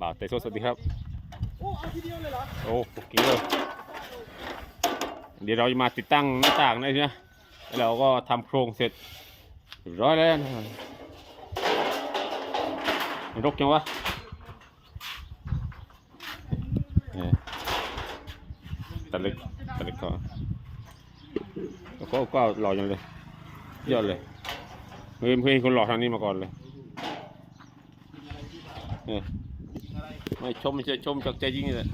บ่าวเตโซสวัสดีครับ โอ้เอาทีเดียวเลยเหรอโอ้โอเคเลยเดี๋ยวเราจะมาติดตั้งหน้าต่างนะทีนะแล้วเราก็ทำโครงเสร็จเรียบร้อยแล้วนะมันรกจังวะเนี่ยตะลึกตะลึกเขาแล้วก็ก็หล่อจังเลยยอดเลยเพื่อนเพื่อนคนหล่อทางนี้มาก่อนเลยเนี่ย ไม่ชมจะชมจากใจจริงเลย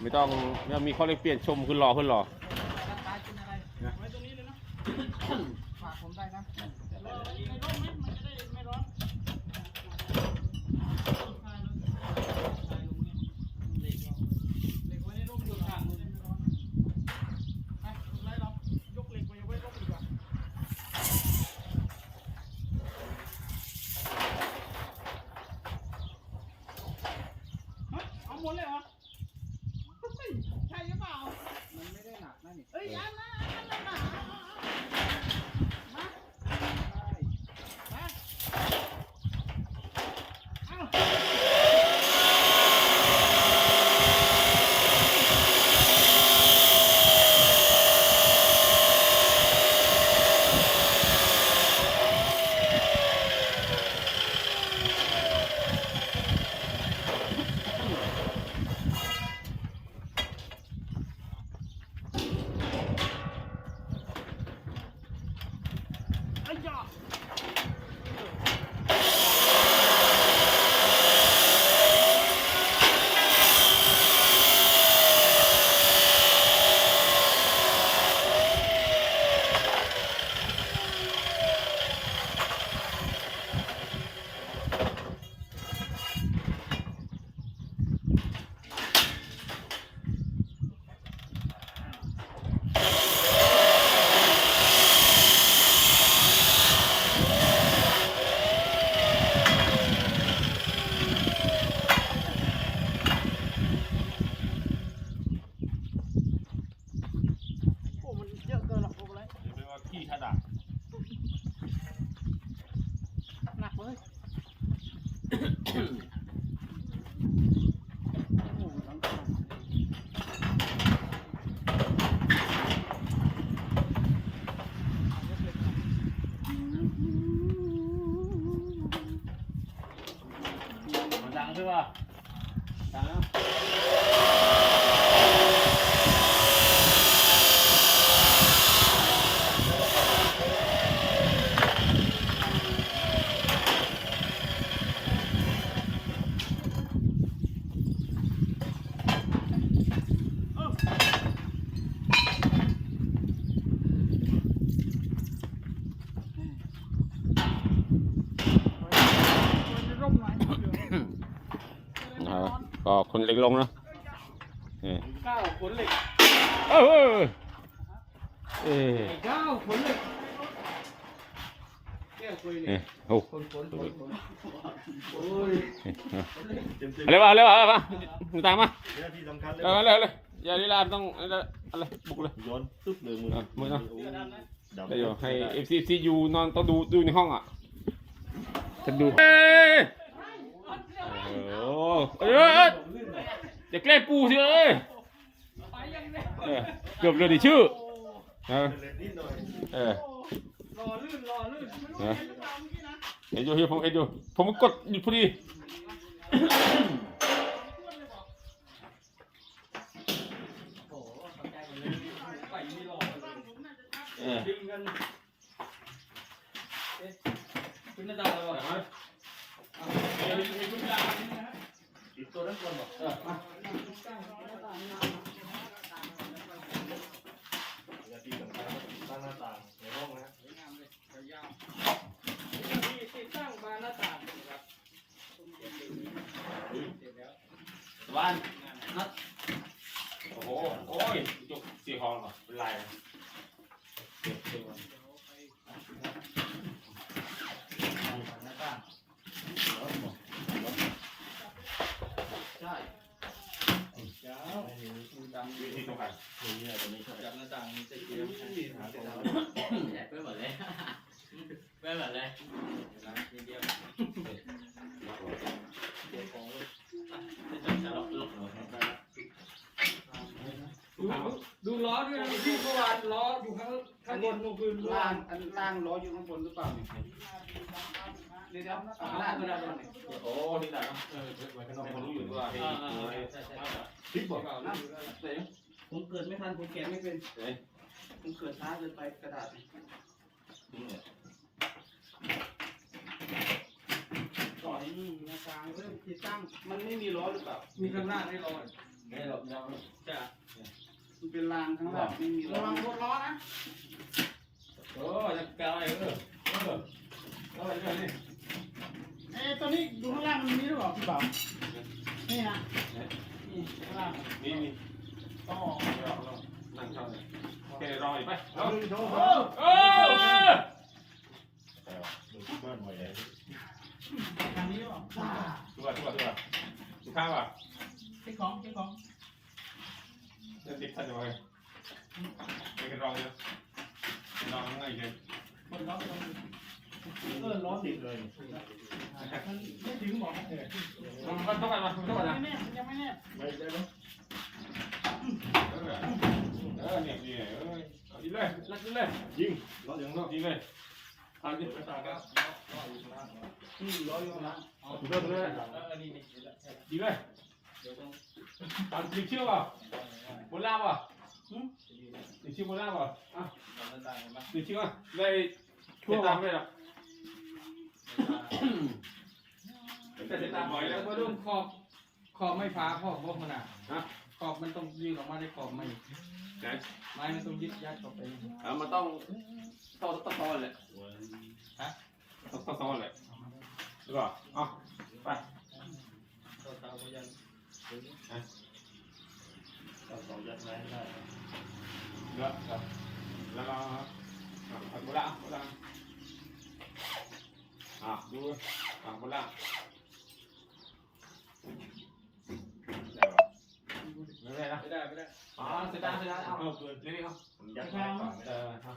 ไม่ต้องไม่ต้องมีข้อเรียกเปลี่ยนชมขึ้นรอขึ้นรอ นเล็กลงนะนี่ก้าวขนเหล็กเออเออเออก้าวขนเหล็กแก้วคุยเหล็นี่กโอ้คนขนขนขนโอ้ยเอาเร็วเอาเร็วเอาเร็วมามึงตามมาหน้าที่สำคัญเลยเอาเร็วเร็วอย่าลีลาต้องอะไรอะไรบุกเลยย้อนตึ๊บเลยมืออะมือนะโอ้ดำได้อยู่ให้เอฟซีซียูนอนต้องดูดูในห้องอะฉันดูเอ้ยโอ้โหเอ้ยจะแกล้งปูสิเอ้ยไปยังไงเออเกือบเลยดิชื่อเออเล็ดนิดหน่อยเออรอลื่นรอลื่นไม่รู้เห็นหรือเปล่าเมื่อกี้นะเห็นอยู่เห็นผมเห็นอยู่ผมกดหยุดพอดีโอ้โหเข้าใจหมดเลยไปไม่รอเลยเออดึงกันเอ๊ะขึ้นหน้าตางเลยวะเอาเอามีมีทุกอย่างนี่นะฮะ ติดตัวนั้นก่อนบอกเออมาหน้าที่สำคัญก็ติดตั้งหน้าต่างในห้องนะสวยงามเลยยาวๆนี่ติดตั้งบานหน้าต่างนะครับเสร็จแล้ววันนัดโอ้โหโอ้ยจุกสี่ห้องเหรอเป็นลายนะเก็บเก็บไว้ หน้าต่าง ใช่ เจ้า ดำวิธีตรงกันนี่ตรงนี้ใช่จับหน้าต่างเสร็จเตรีแล้ยวมที่หาตรงนั้นเพื่อนหมดเลยเพื่อนหมดเลยนะทีเดียวเดี๋ยวของดูล้ ล้อด้วยนะพี่เมื่อวานล้ออยู่ข้างข้างบนเมื่อคืนล่างอันล่างล้ออยู่ข้างบนหรือเปล่าเนี่ยเดี๋ยวเดี๋ยวเอาล่างก็ได้ตอนนี้โอ้ที่ไหนเนาะเออเปิดไว้ข้างนน้องกคนรู้อยู่ว่าอ่าอ่าใช่ใช่ใช่พลิกบอกนะเดี๋ยวผมเกิดไม่ทันผมแกะไม่เป็นผมเกิดช้าเกินไปกระดาษก่อนนี่หน้ากลางเริ่มติดตั้งมันไม่มีล้อหรือเปล่ามีข้างหน้าให้ล้อไม่หรอกยังจะ มันเป็นรางข้างล่างไม่มีล้อระวังรถล้อนะโอ้ยกาวไอ้เออเออเออนี่เอ้ตัวนี้ดูข้างล่างมันมีหรือเปล่าพี่บ่าวนี่นะนี่ข้างล่างนี่นี่อ๋อนั่งเข้าเลยแกรออีกไปเอาโอ้เออทางนี้หรือเปล่าตัวตัวตัวสุข้าวอะเช็คของเช็คของ เดินติดทันอยู่เลยไปกันรอเลยรอง่ายเลยคนล้อตรงนี้เออล้อติดเลยมันไม่ถึงบอกนะเออมันต้องไปมาต้องไปนะไม่แน่มันยังไม่แน่ไม่ได้แล้วเออเออเนี่ยนี่เออเอาดีเลยนักดีเลยยิงรออย่างนอกดีเลยเอาดิไปตาครับอืมล้ออยู่ข้างล่างถูกต้องเลยเออนี่นี่ดีเลยเดี๋ยวต้อง ตามติดเชื่อป่ะบนล่าป่ะติดเชื่อบนล่าป่ะอะทำหน้าต่างกันบ้างติดเชื่อเลยช่วยตามเลยหรอแต่ติดตามบ่อยแล้วว่าก็ดูดูขอบขอบไม่ฟ้าขอบบ่ขนาดฮะขอบมันต้องยืดออกมาได้ขอบไม่ไหนไม้มันต้องยึดยัดเข้าไปอ่ามันต้องต้องต้องซ้อนเลยฮะต้องต้องซ้อนเลยหรือเปล่าอ๋อไปตัวเตาก็ยังเราสองยัดไว้ได้เดี๋ยวเดี๋ยวแล้วก็อะเอาบุระบุระอะดูอะบุระได้ป่ะไม่ได้นะไม่ได้ไม่ได้อ๋อเสร็จแล้วเสร็จแล้วเอาเอาเดี๋ยว นี้เอายัดไว้ก่อนเออครับ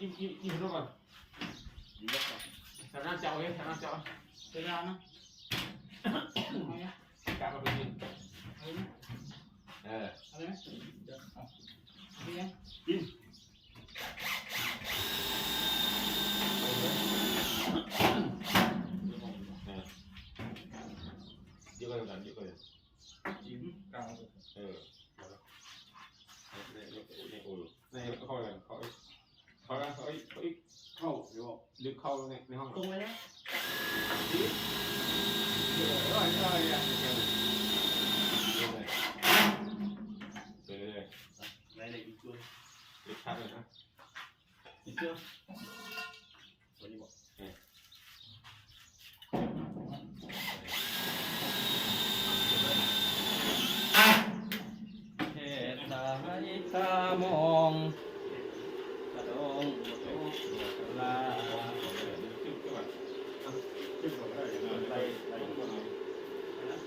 ยิงยิงยิงยิงก่อนยิงยัดก่อนทำหน้าเจ้าเองทำหน้าเจ้าเวลานะเอาเนี่ยกลับมาเป็นยิงเอาเนี่ยเออเอาเลยไหมเดี๋ยวเอาเอาเนี่ยเยอะเลยกันเยอะเลยจิ้มกลางเออเนี่ยเนี่ยเนี่ยโอ้ยเนี่ยเข้ากันเขาเขาเขาเขาอีกเข้าเดี๋ยวลึกเข้าในในห้องตรงเลยนะเออเออเออเนี่ยเลยเลย ไหนเลยอีกตัวลึกชัดเลยนะอีกตัววันนี้บอกเหตุตาให้ตามองกระดงลาขึ้นก่อนขึ้นก่อนก็ได้ไล่ไล่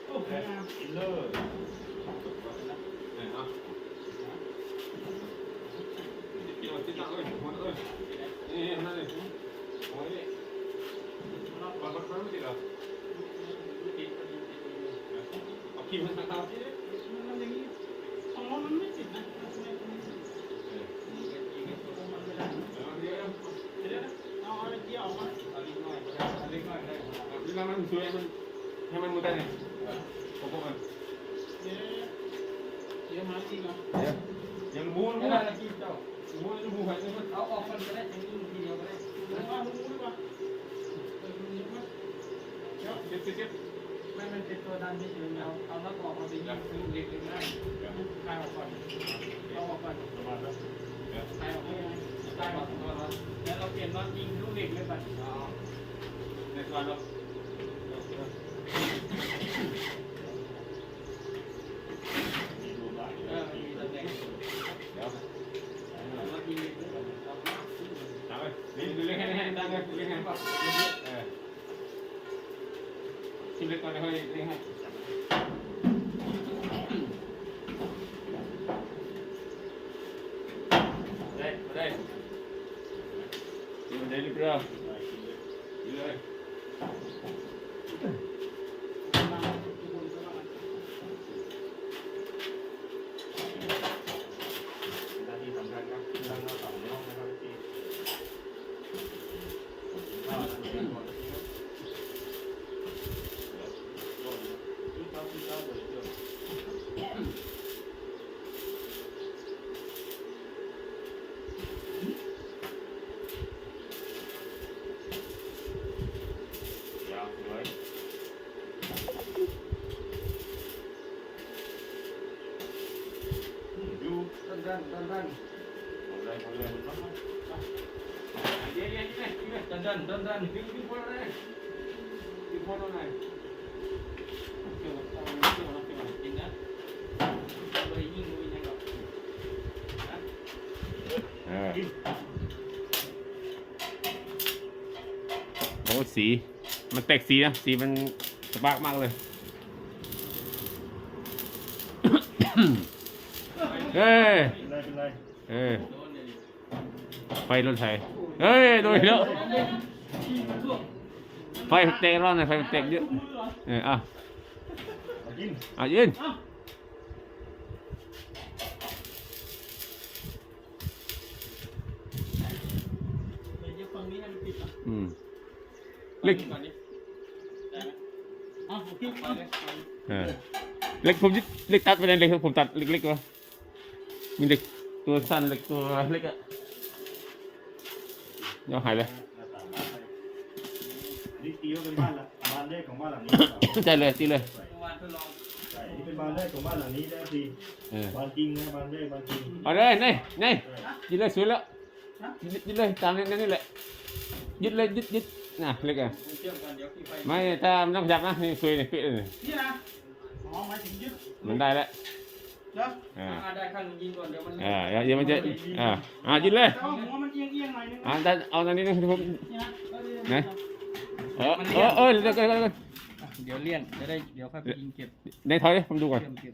โอเคอะ อินเลอร์ เนี่ยเอา กิ จังเลยหัวเลยนี่นั่นเลยหัวนี่มันมันมันไม่ติดหรอเอาขี้มันทางเท้ามันอย่างนี้ของเรามันไม่ติดนะเดี๋ยวเดี๋ยวนะเอาอะไรเกี่ยวออกมาเอาลิ้นน้อยก็ได้เอาลิ้นน้อยก็ได้เวลามันช่วยมันให้มันมือได้เนี่ยผมก็มันเดี๋ยวเดี๋ยวหาจริงเหรอยังมูนไม่มูได้นละกินเจ้ามูนจะมูไปจะมันเอาออกคนก็ได้ยังยิงทีเดียวก็ได้เอาว่าหูดีกว่าเอย่าเดี๋ยเจ็บเจ็บเจ็บไม่มันเป็นตัวดันที่เฉยเอาเอาแล้วออกมาเป็นยิ่งคือเด็กเลยได้คลายออกก่อนเอาออกก่อนประมาณนั้นคลายออกไม่ยังได้หมดตัวแล้วแล้วเราเปลี่ยนน็อตยิงลูกเด็กเลยบัดอ๋อในตอนเรา มีรูปบ้าง เออมีตำแหน่ง เดี๋ยว มายิงเด็กเลยเอา เอาไปนี่ดูเล็กให้ให้ดังเลยเล็กให้ป่ะเออ ชิมเล็กก่อนเดี๋ยวค่อยเล็กให้ได้ได้กินได้หรือเปล่ากินเลย มาทุกคนก็ว่า ดันดันดัน เอาเลยเอาเลยเอาเลยเดี๋ยวเดี๋ยวเดี๋ยวเดี๋ยว ดันดันดันดัน ดึงดึงพอเลยดึงพอตรงไหนเกี่ยวกับเกี่ยวกับเกี่ยวกับเกี่ยวกับ จริงนะเลยยิ่งดูยังกับเออโอ้สี มันแตกสีนะ สีมันสปาร์กมากเลย เฮ้ยเป็นไรเป็นไรเอ้ยโดนเลยไฟรถไถ เฮ้ยโดนอีกแล้วไฟเตะร้อนเลยไฟเตะเยอะเอออะเอาอะยืนเดี๋ยวฝั่งนี้ให้มันปิดอะอืมเล็กก่อนดิได้ไหมอะโอเคไปเอาเล็กผมยึดเล็กตัดไปเลยเล็กผมตัดเล็กๆวะมีเล็กตัวสั้นเล็กตัวเล็กอะ ยอหายเลย นี่ตีว่าเป็นบ้านละบ้านแรกของบ้านหลังนี้ใจเลยตีเลย เมื่อวานทดลองใช่นี่เป็นบ้านแรกของบ้านหลังนี้ได้ทีเออ บ้านจริงนะบ้านแรกบ้านจริงเอาเลยนี่นี่ยึดเลยสวยแล้วยึดยึดเลยตามนี้นี่แหละยึดเลยยึดยึดน่ะเล็กอะกูเชื่อมกันเดี๋ยวพี่ไปไม่ถ้าไม่ต้องจับนะนี่สวยนี่เป๊ะเลยนี่นะอ๋อหมายถึงยึดมันได้แล้วเดี๋ยว อ่าอ่าได้ข้างหนึงยิงก่อนเดี๋ยวมันอ่าเดี๋ยวมันจะอ่าอ่ายึดเลยแต่ว่าหัวมันเอียงเอียงๆหน่อยนึงอ่านะได้เอาตอนนี้นะผมนี่นะเอาดิไหนเออเออเออเดี๋ยวก่อนเดี๋ยวก่อนเดี๋ยวเลี่ยนจะได้เดี๋ยวค่อยไปยิงเก็บในถอยดิผมดูก่อนเก็บเก็บ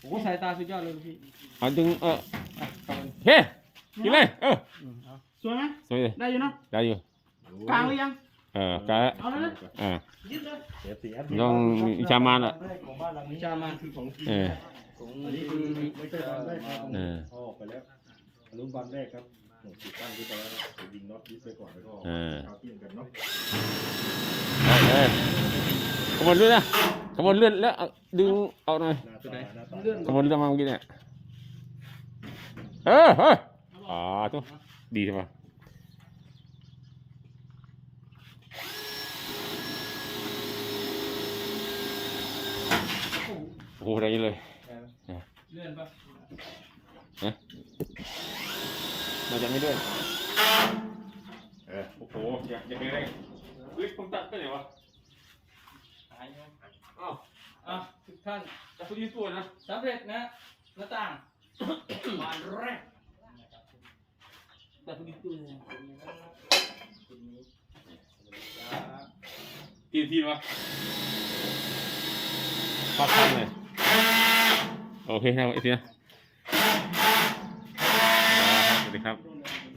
โอ้สายตาสุดยอดเลยพี่เอาดึงเอออะกลับมาเฮ้กินเลยเอออืมเอาสวยไหมสวยเลยได้อยู่เนาะได้อยู่กลางหรือยัง เออกะเอาแล้วนะอ่ายึดเลยเดี๋ยวเสียต้องมีชามานอะบ้แรกของบ้านหลังนี้ชามานคือของจริงเออ ของอันนี้คืคืออไม่ใช่บ้านแรกครับเออ พ่อออกไปแล้วอันนู้นบ้านแรกครับหนูติดตั้งที่ไปแล้วนะเดี๋ยวยิงน็อตยึดไปก่อนแล้วก็เออเอาเทียมกันเนาะเออขบวนเลื่อนนะขบวนเลื่อนแล้วเอาดึงเอาหน่อยหน้าตาหน้าตาขบวนเลื่อนมาเมื่อกี้เนี่ยเออเฮ้ยอ๋อตัวดีใช่ปะ โอ้โหได้ยินเลยเลื่อนปะเราจะไม่เลื่อนเออโอ้โหอยากอยากเป็นอะไรเฮ้ยผมตัดไปไหนวะหายยังอ้าวอะทุกท่านจะพูดยี่ตัวนะสำเร็จนะหน้าต่างบานแรกจะพูดยี่ตัวคุณนี้ทีทีวะปาดข้างเลย โอเคนะไอ้ทีนะสวัสดีครับ